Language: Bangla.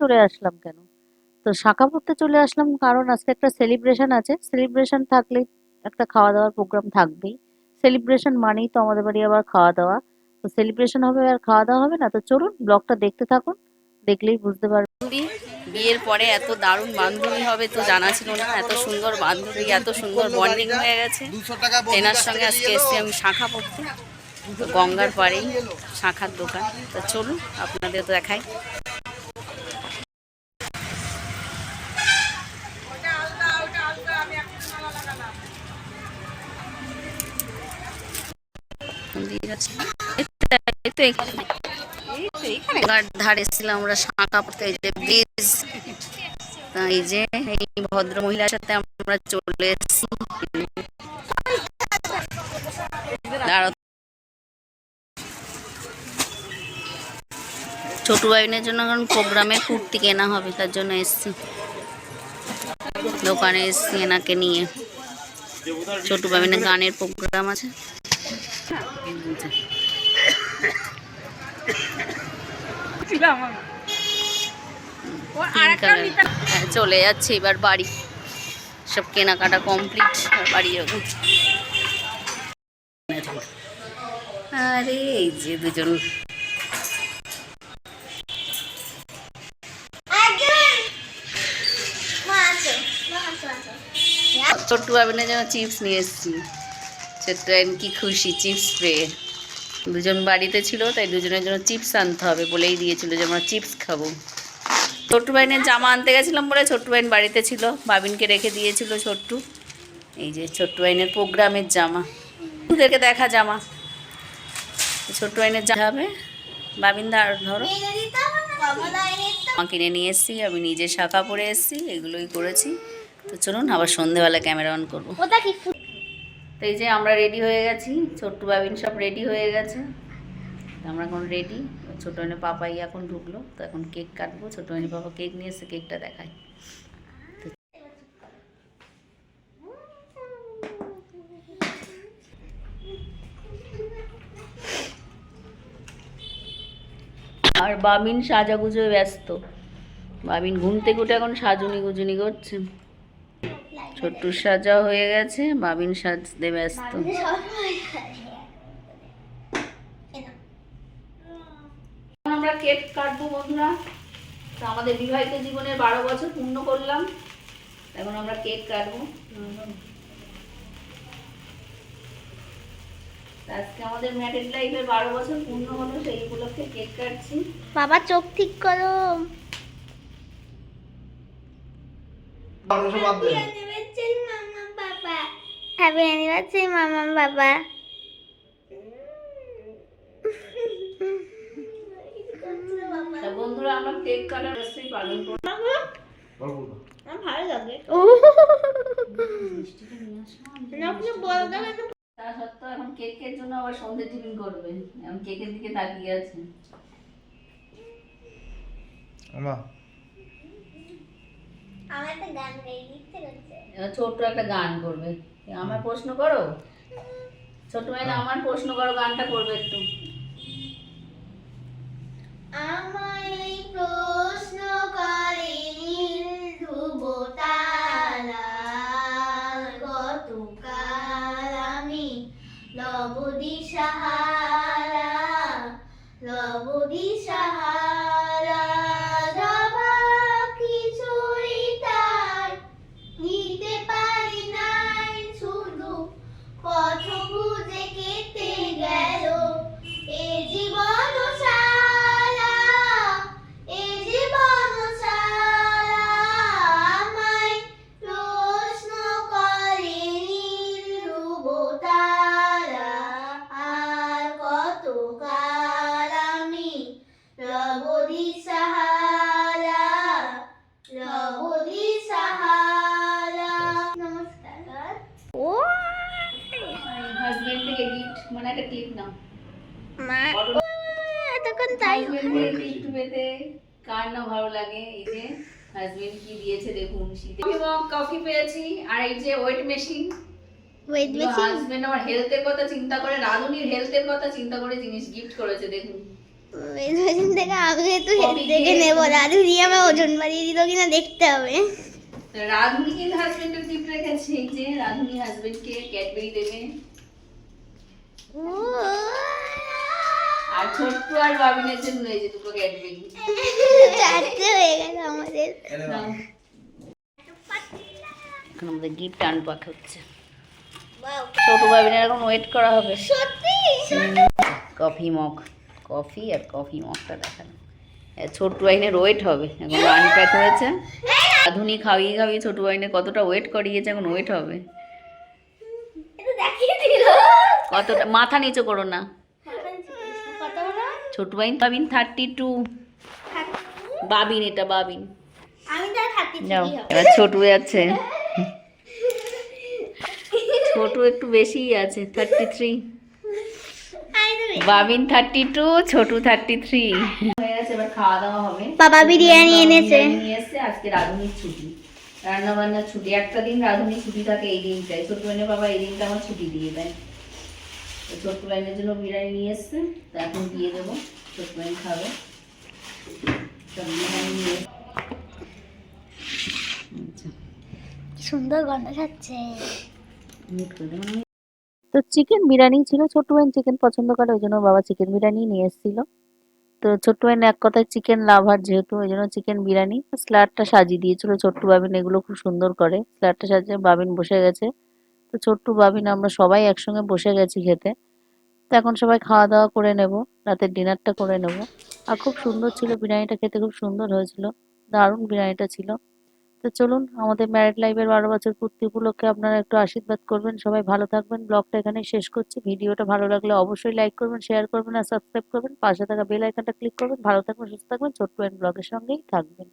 চলে আসলাম কেন? তো শাখা পড়তে চলে আসলাম কারণ আজকে একটা সেলিব্রেশন আছে। সেলিব্রেশন থাকলে একটা খাওয়া দাওয়ার প্রোগ্রাম থাকবেই। সেলিব্রেশন মানেই তো আমাদের বাড়ি আবার খাওয়া দাওয়া। তো সেলিব্রেশন হবে আর খাওয়া দাওয়া হবে না। তো চলুন ব্লগটা দেখতে থাকুন, দেখলেই বুঝতে পারবেন। বিয়ের পরে এত দারুণ বান্ধবী হবে তো জানা ছিল না। এত সুন্দর বান্ধবী, এত সুন্দর বন্ডিং হয়ে গেছে। তেনার সঙ্গে আজকে এসছি আমি শাখা পড়তে। গঙ্গার পাড়েই শাখার দোকান। তো চলুন আপনাদের তো দেখাই। আমরা যে এই যে এই ভদ্র মহিলার সাথে আমরা চলে এসেছি। ছোট বাইনের জন্য এখন প্রোগ্রামে কুর্তি কেনা হবে, তার জন্য এসছি। দোকানে এসছি এনাকে নিয়ে। ছোট বাইনের গানের প্রোগ্রাম আছে। চলে যাচ্ছে এবার বাড়ি। সব কেনাকাটা কমপ্লিট বাড়ি যাব। আরে এই যে দুজন। ছোট্টু বাবিনের জন্য চিপস নিয়ে এসেছি। ছোট্ট কি খুশি, চিপস পেয়ে। দুজন বাড়িতে ছিল, তাই দুজনের জন্য চিপস আনতে হবে বলেই দিয়েছিল যে আমরা চিপস খাব। ছোট্টু বাইনের জামা আনতে গেছিলাম বলে ছোট্টু বাইন বাড়িতে ছিল, বাবিনকে রেখে দিয়েছিল ছোট্টু। এই যে ছোট্টু বাইনের প্রোগ্রামের জামা। ওদেরকে দেখা জামা। ছোট্টু বাইনের জামা হবে। বাবিন ধরো কিনে নিয়ে এসেছি, আমি নিজে শাখা পরে এসেছি, এগুলোই করেছি। তো চলুন, আবার সন্ধেবেলা ক্যামেরা অন করব। তো এই যে আমরা রেডি হয়ে গেছি, ছোট্টু বাবিন সব রেডি হয়ে গেছে। আমরা এখন রেডি ছোটো এনে পাপাই এখন ঢুকলো, তো এখন কেক কাটবো। ছোটো এনে পাপা কেক নিয়ে এসে কেকটা দেখায়। আর বাবিন সাজাগুজোয় ব্যস্ত। বাবিন ঘুম থেকে উঠে এখন সাজুনি গুজুনি করছে। ছোট্টু সাজা হয়ে গেছে বাবিন সাজতে ব্যস্ত। এখন আমরা কেক কাটবো বন্ধুরা। তো আমাদের বিবাহিত জীবনের বারো বছর পূর্ণ করলাম। এখন আমরা কেক কাটবো। আজকে আমাদের ম্যারেড লাইফের বারো বছর পূর্ণ হলো সেই উপলক্ষে কেক কাটছি। বাবা চোখ ঠিক করো। হ্যাপি অ্যানিভার্সারি মামা বাবা। তা বন্ধুরা আমরা কেক কাটার পালন ভালো লাগে। ও। তা সত্ত্বেও এখন কেকের জন্য আবার সন্ধে টিফিন করবে। এখন কেকের দিকে তাকিয়ে আছে। আমার একটা গান ছোট্ট একটা গান করবে। আমার প্রশ্ন করো? ছোট ভাই আমার প্রশ্ন করো গানটা করবে একটু। আমায় প্রশ্ন করে নীল ধ্রুব তারা কতকাল আমি লব দিশাহারা লব দিশাহারা হাজবেন্ড থেকে গিফট মানে একটা ক্লিপ নাও। মা এতক্ষণ তাই হাজবেন্ড গিফট পেতে কার না ভালো লাগে? এই যে হাজবেন্ড কি দিয়েছে দেখুন শীতে। কফি পেয়েছি আর এই যে ওয়েট মেশিন ওয়েট বেশি হাজবেন্ড আমার হেলথের কথা চিন্তা করে রাধুনির হেলথের কথা চিন্তা করে জিনিস গিফট করেছে দেখুন। ওজন থেকে আমি একটু হেলথ থেকে নেব। দাদু দিয়ে আমার ওজন বাড়িয়ে দিল কিনা দেখতে হবে। রাধুনি কিন্তু হাজবেন্ডের গিফট রেখেছে এই যে রাধুনি হাজবেন্ডকে ক্যাডবেরি দেবে। আর ছোট্ট আর বাবিনের জন্য এই যে দুটো ক্যাডবেরি চারটে হয়ে গেল আমাদের। এখন আমাদের গিফট আনপাক হচ্ছে। ছোট বাবিনের এখন ওয়েট করা হবে। সত্যি? কফি মগ কফি আর কফি মগটা দেখানো। এ, ছোট্ট আইনের ওয়েট হবে। এখন আনপ্যাক হয়েছে। রাধুনি খাওয়িয়ে খাওয়িয়ে ছোট আইনে কতটা ওয়েট করিয়েছে এখন ওয়েট হবে। কতটা মাথা নিচু করো না। ছোট বাইন বাবিন থার্টি টু বাবিন এটা বাবিন যাও এবার ছোটু আছে ছোটু একটু বেশিই আছে thirty three বাবিন thirty two Chhotu thirty three এবার খাওয়া দাওয়া হবে। বাবা বিরিয়ানি এনেছে। এসছে আজকে রাধুনির ছুটি। রান্না বান্নার ছুটি একটা দিন রাধুনির ছুটি থাকে এই দিনটাই। ছোট বাবা এই দিনটা আমার ছুটি দিয়ে দেয়। তো ছোট লাইনের জন্য বিরিয়ানি নিয়ে এসছে। তো এখন দিয়ে দেবো। ছোট লাইন খাবে। তো বিরিয়ানি নিয়ে আচ্ছা। সুন্দর গন্ধ ছাড়ছে। মিট করে তো চিকেন বিরিয়ানি ছিল ছোট্ট বাইন চিকেন পছন্দ করে ওই জন্য বাবা চিকেন বিরিয়ানি নিয়ে এসেছিল। তো ছোট্ট বাইন এক কথায় চিকেন লাভার যেহেতু ওই জন্য চিকেন বিরিয়ানি। স্যালাডটা সাজিয়ে দিয়েছিল ছোট্ট বাবিন এগুলো খুব সুন্দর করে। স্যালাডটা সাজিয়ে বাবিন বসে গেছে। তো ছোট্ট বাবিন আমরা সবাই একসঙ্গে বসে গেছি খেতে। তো এখন সবাই খাওয়া দাওয়া করে নেব, রাতের ডিনারটা করে নেব। আর খুব সুন্দর ছিল, বিরিয়ানিটা খেতে খুব সুন্দর হয়েছিল, দারুণ বিরিয়ানিটা ছিল। তো চলুন, আমাদের ম্যারিড লাইফের বারো বছর পূর্তি উপলক্ষে আপনারা একটু আশীর্বাদ করবেন। সবাই ভালো থাকবেন। ব্লগটা এখানে শেষ করছি। ভিডিওটা ভালো লাগলে অবশ্যই লাইক করবেন শেয়ার করবেন আর সাবস্ক্রাইব করবেন। পাশে থাকা বেল আইকনটা ক্লিক করবেন। ভালো থাকবেন, সুস্থ থাকবেন। ছোট্ট ব্লগের সঙ্গেই থাকবেন।